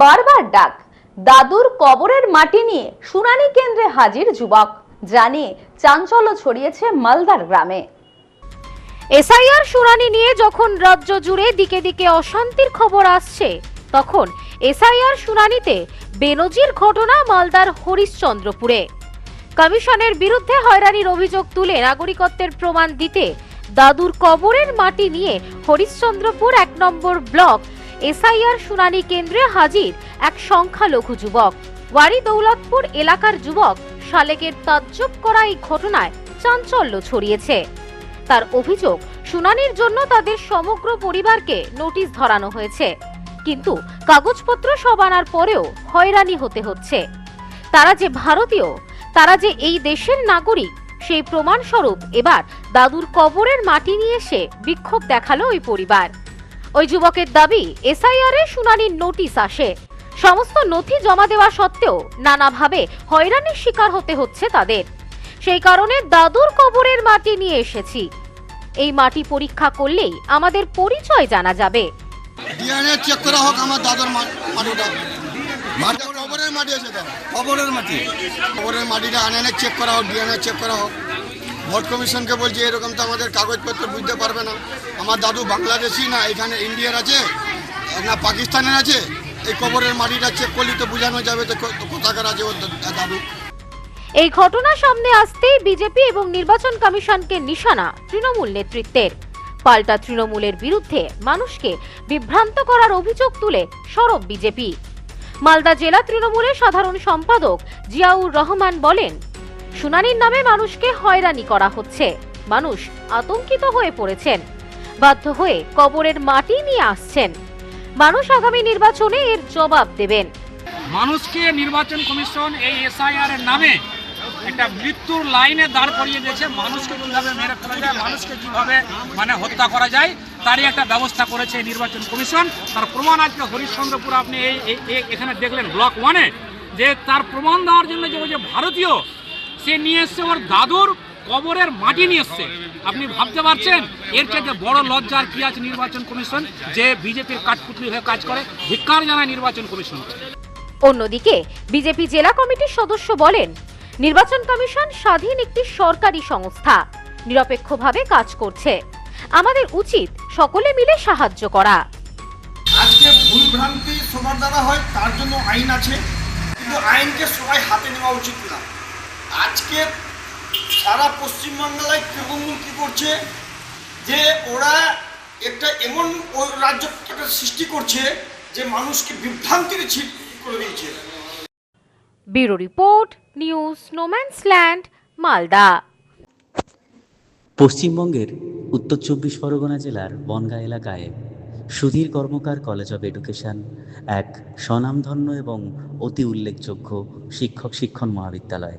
বারবার ডাক। দাদুর কবরের মাটি নিয়ে শুনানি কেন্দ্রে হাজির যুবক জানিয়ে চাঞ্চল্য ছড়িয়েছে মালদার গ্রামে। এসআইআর শুনানি নিয়ে যখন রাজ্য জুড়ে দিকে দিকে অশান্তির খবর আসছে, তখন এসআইআর শুনানিতে বেনজির ঘটনা মালদার হরিশ্চন্দ্রপুরে। কমিশনের বিরুদ্ধে হয়রানির অভিযোগ তুলে নাগরিকত্বের প্রমাণ দিতে দাদুর কবরের মাটি নিয়ে হরিশ্চন্দ্রপুর এক নম্বর ব্লক এসআইআর শুনানি কেন্দ্রে হাজির এক সংখ্যালঘু যুবক। ওয়ারি দৌলতপুর এলাকার যুবক শালেকের তাজ্জব করা এই ঘটনায় চাঞ্চল্য ছড়িয়েছে। তার অভিযোগ, শুনানির জন্য তাদের সমগ্র পরিবারকে নোটিশ ধরানো হয়েছে। কিন্তু কাগজপত্র সব আনার পরেও হয়রানি হতে হচ্ছে। তারা যে ভারতীয়, তারা যে এই দেশের নাগরিক, সেই প্রমাণস্বরূপ এবার দাদুর কবরের মাটি নিয়ে এসে বিক্ষোভ দেখাল ওই পরিবার। ওই যুবকের দাবি এসআইআর এ শুনানির নোটিশ আসে। সমস্ত নথি জমা দেওয়া সত্ত্বেও নানাভাবে হয়রানির শিকার হতে হচ্ছে তাদের। সেই কারণে দাদুর কবরের মাটি নিয়ে এসেছি। এই মাটি পরীক্ষা করলেই আমাদের পরিচয় জানা যাবে। ডিএনএ চেক করা হোক আমার দাদার মাটিটা। মাটি কবরের মাটি আছে কবরের মাটি। কবরের মাটিটা আনে চেক করা হোক ডিএনএ চেক করা হোক। ভোট কমিশনকে বলছি, এরকম তো আমাদের কাগজপত্র বুঝতে পারবে না। আমার দাদু বাংলাদেশি না, এখানে ইন্ডিয়ার আছে, না পাকিস্তানের আছে, এই কবরের মাটিটা চেক করলে তো বোঝানো যাবে তো কোথাকার আছে ওর দাদু। এই ঘটনা সামনে আসতেই বিজেপি এবং নির্বাচন কমিশনকে নিশানা তৃণমূল নেতৃত্বের। পাল্টা তৃণমূলের বিরুদ্ধে মানুষকে বিভ্রান্ত করার অভিযোগ তুলে সরব বিজেপি। মালদা জেলা তৃণমূলের সাধারণ সম্পাদক জিয়াউর রহমান বলেন শুনানির নামে মানুষকে হয়রানি করা হচ্ছে। মানুষ আতঙ্কিত হয়ে পড়েছেন। বাধ্য হয়ে কবরের মাটি নিয়ে আসছেন। মানুষ আগামী নির্বাচনে এর জবাব দেবেন। মানুষকে নির্বাচন কমিশন এই এসআইআর এর নামে একটা মৃত্যুর লাইনে দাঁড় করিয়ে দিয়েছে। মানুষকে কীভাবে মেরে ফেলা যায়, মানুষকে কীভাবে মানে হত্যা করা যায়, তারই একটা ব্যবস্থা করেছে নির্বাচন কমিশন। তার প্রমাণ আজকে হরিশ্চন্দ্রপুর আপনি এই এখানে দেখলেন ব্লক ওয়ানে যে তার প্রমাণ দেওয়ার জন্য যে ভারতীয় সে নিয়ে এসছে ওর দাদুর কবরের মাটি নিয়ে এসছে। আপনি ভাবতে পারছেন? এর চাইতে বড় লজ্জা আর কি আছে নির্বাচন কমিশন? যে বিজেপির কাঠপুতলি হয়ে কাজ করে ধিক্কার জানায় নির্বাচন কমিশন। অন্যদিকে বিজেপি জেলা কমিটির সদস্য বলেন নির্বাচন কমিশন স্বাধীন একটি সরকারি সংস্থা। নিরপেক্ষভাবে কাজ করছে। আমাদের উচিত সকলে মিলে সাহায্য করা। আজকে ভুল ভ্রান্তি সবার দ্বারা হয় তার জন্য আইন আছে। কিন্তু আইনকে সবাই হাতে নেওয়া উচিত না। আজকে সারা পশ্চিমবাংলায় তৃণমূল কী করছে যে ওরা একটা এমন রাজ্য সৃষ্টি করছে যে মানুষকে বিভ্রান্তির ছিট করে দিয়েছে। Bureau report news no man's land Malda. পশ্চিমবঙ্গের উত্তর চব্বিশ পরগনা জেলার বনগাঁ এলাকায় Sudhir Karmakar college of education এক স্বনামধন্য এবং অতি উল্লেখযোগ্য শিক্ষক শিক্ষণ মহাবিদ্যালয়।